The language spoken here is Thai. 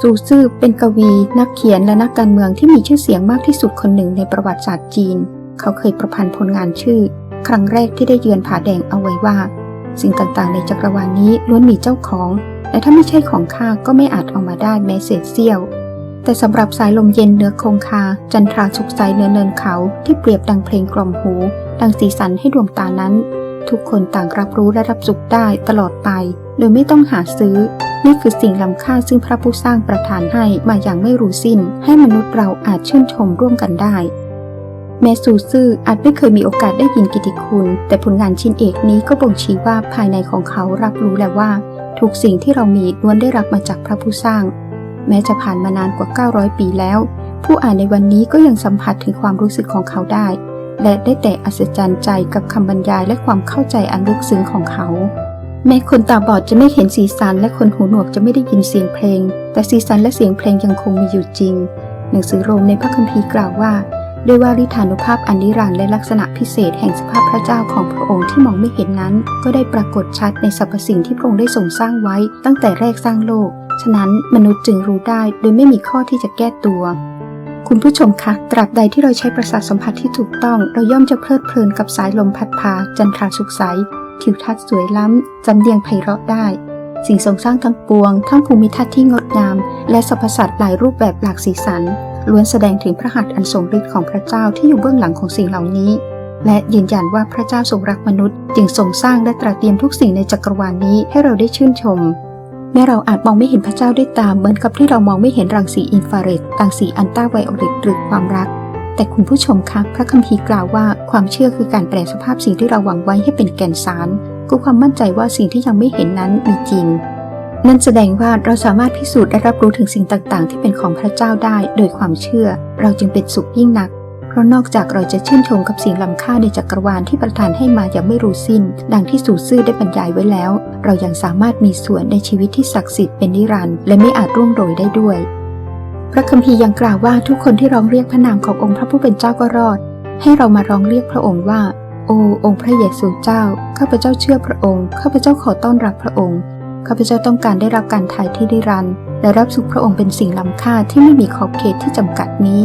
ซูซื่อเป็นกวี นักเขียนและนักการเมืองที่มีชื่อเสียงมากที่สุดคนหนึ่งในประวัติศาสตร์จีน เขาเคยประพันธ์ผลงานชื่อ ครั้งแรกที่ได้เยือนผาแดงเอาไว้ว่า สิ่งต่างๆ ในจักรวาลนี้ล้วนมีเจ้าของ และถ้าไม่ใช่ของข้าก็ไม่อาจเอามาได้แม้เศษเสี้ยว แต่สำหรับสายลมเย็นเหนือคงคา จันทราสุขใสเนือเนินเขาที่เปรียบดังเพลงกล่อมหู ดังสีสันให้ดวงตานั้น ทุกคนต่างรับรู้และรับสุขได้ตลอดไป โดยไม่ต้องหาซื้อ นี่คือสิ่งล้ำค่าซึ่งพระผู้สร้างประทานให้มาอย่างไม่รู้สิ้น ให้มนุษย์เราอาจชื่นชมร่วมกันได้แม้ซูซื่ออาจไม่เคยมีโอกาสได้ยินกิตติคุณ แต่ผลงานชิ้นเอกนี้ก็บ่งชี้ว่าภายในของเขารับรู้แล้วว่า ทุกสิ่งที่เรามีล้วนได้รับมาจากพระผู้สร้าง แม้จะผ่านมานานกว่า 900 ปีแล้ว ผู้อ่านในวันนี้ก็ยังสัมผัสถึงความรู้สึกของเขาได้ และได้แต่อัศจรรย์ใจกับคำบรรยายและความเข้าใจอันลึกซึ้งของเขา แม้คนตาบอดจะไม่เห็นสีสันและคนหูหนวกจะไม่ได้ยินเสียงเพลง แต่สีสันและเสียงเพลงยังคงมีอยู่จริง หนังสือโรมในพระคัมภีร์กล่าวว่าด้วยว่าริธานุภาพอันนิรันดร์และลักษณะพิเศษแห่งสภาพพระเจ้าของพระองค์ที่มองไม่เห็นนั้น ก็ได้ปรากฏชัดในสรรพสิ่งที่พระองค์ได้ทรงสร้างไว้ตั้งแต่แรกสร้างโลก ฉะนั้นมนุษย์จึงรู้ได้โดยไม่มีข้อที่จะแก้ตัว คุณผู้ชมคะตราบใดที่เราใช้ประสาทสัมผัสที่ถูกต้อง เราย่อมจะเพลิดเพลินกับสายลมพัดพา จันทราสุขใส ทิวทัศน์สวยล้ำจำเนียงไพเราะได้ สิ่งทรงสร้างทั้งปวง ทั้งภูมิทัศน์ที่งดงาม และสรรพสัตว์หลายรูปแบบหลากสีสัน ล้วนแสดงถึงพระหัตถ์อันทรงฤทธิ์ของพระเจ้าที่อยู่เบื้องหลังของสิ่งเหล่านี้ และยืนยันว่าพระเจ้าทรงรักมนุษย์ จึงทรงสร้างและตระเตรียมทุกสิ่งในจักรวาลนี้ให้เราได้ชื่นชม แม้เราอาจมองไม่เห็นพระเจ้าด้วยตาเหมือนกับที่เรามองไม่เห็นรังสีอินฟราเรดรังสีอันต้าไวโอเลตหรือความรัก แต่คุณผู้ชมคะพระคัมภีร์กล่าวว่าความเชื่อคือการแปลสภาพสิ่งที่เราหวังไว้ให้เป็นแก่นสารคือความมั่นใจว่าสิ่งที่ยังไม่เห็นนั้นมีจริง นั่นแสดงว่าเราสามารถพิสูจน์และรับรู้ถึงสิ่งต่างๆ ที่เป็นของพระเจ้าได้ โดยความเชื่อ เราจึงเป็นสุขยิ่งนัก เพราะนอกจากเราจะชื่นชมกับสิ่งล้ำค่าในจักรวาลที่ประทานให้มาอย่างไม่รู้สิ้น ดังที่สูซื่อได้บรรยายไว้แล้ว เรายังสามารถมีส่วนในชีวิตที่ศักดิ์สิทธิ์เป็นนิรันดร์และไม่อาจร่วงโรยได้ด้วย พระคัมภีร์ยังกล่าวว่าทุกคนที่ร้องเรียกพระนามขององค์พระผู้เป็นเจ้าก็รอด ให้เรามาร้องเรียกพระองค์ว่า โอ้องค์พระเยซูเจ้าข้าพเจ้าเชื่อพระองค์ข้าพเจ้าขอต้อนรับพระองค์ข้าพเจ้าต้องการได้รับการถ่ายที่นิรันดร์และรับสุขพระองค์เป็นสิ่งล้ำค่าที่ไม่มีขอบเขตที่จำกัดนี้